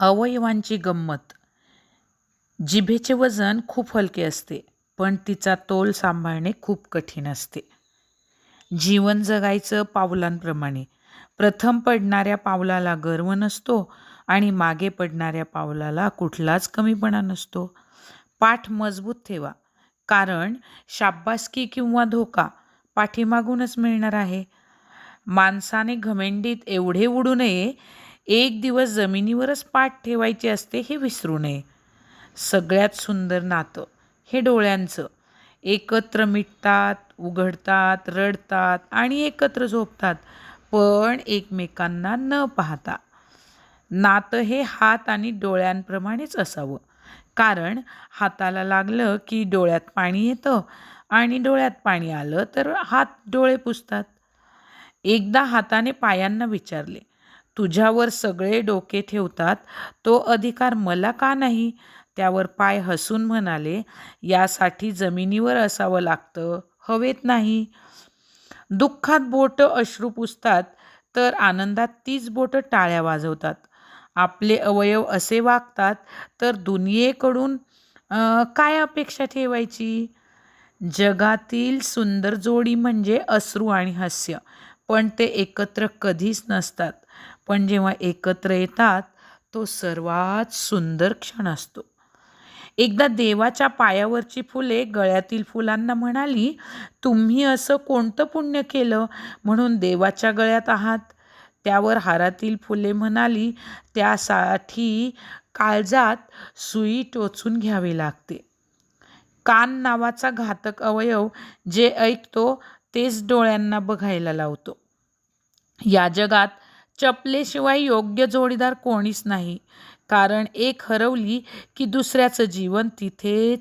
अवयवांची गंमत. जिभेचे वजन खूप हलके असते पण तिचा तोल सांभाळणे खूप कठीण असते. जीवन जगायचं पावलांप्रमाणे. प्रथम पडणाऱ्या पावलाला गर्व नसतो आणि मागे पडणाऱ्या पावलाला कुठलाच कमीपणा नसतो. पाठ मजबूत ठेवा कारण शाब्बासकी किंवा धोका पाठीमागूनच मिळणार आहे. माणसाने घमेंडीत एवढे उडू नये एक दिवस जमिनीवरच पाठ ठेवायची असते हे विसरू नये. सगळ्यात सुंदर नातं हे डोळ्यांचं. एकत्र मिटतात उघडतात रडतात आणि एकत्र झोपतात पण एकमेकांना न पाहता. नातं हे हात आणि डोळ्यांप्रमाणेच असावं. कारण हाताला लागलं की डोळ्यात पाणी येतं आणि डोळ्यात पाणी आलं तर हात डोळे पुसतात. एकदा हाताने पायांना विचारले तुझ्यावर सगळे डोके ठेवतात तो अधिकार मला का नाही? त्यावर पाय हसून म्हणाले यासाठी जमिनीवर असावं लागतं हवेत नाही. दुःखात बोटं अश्रू पुसतात तर आनंदात तीच बोटं टाळ्या वाजवतात. आपले अवयव असे वागतात तर दुनियेकडून काय अपेक्षा ठेवायची? जगातील सुंदर जोडी म्हणजे अश्रू आणि हास्य. पण ते एकत्र कधीच नसतात. पण जेव्हा एकत्र येतात तो सर्वात सुंदर क्षण असतो. एकदा देवाच्या पायावरची फुले गळ्यातील फुलांना म्हणाली तुम्ही असं कोणतं पुण्य केलं म्हणून देवाच्या गळ्यात आहात. त्यावर हारातील फुले म्हणाली त्यासाठी काळजात सुई टोचून घ्यावी लागते. कान नावाचा घातक अवयव जे ऐकतो तेच डोळ्यांना बघायला लावतो. या जगात चपलेशिवाय योग्य जोडीदार कोणीच नाही. कारण एक हरवली की दुसऱ्याचं जीवन तिथे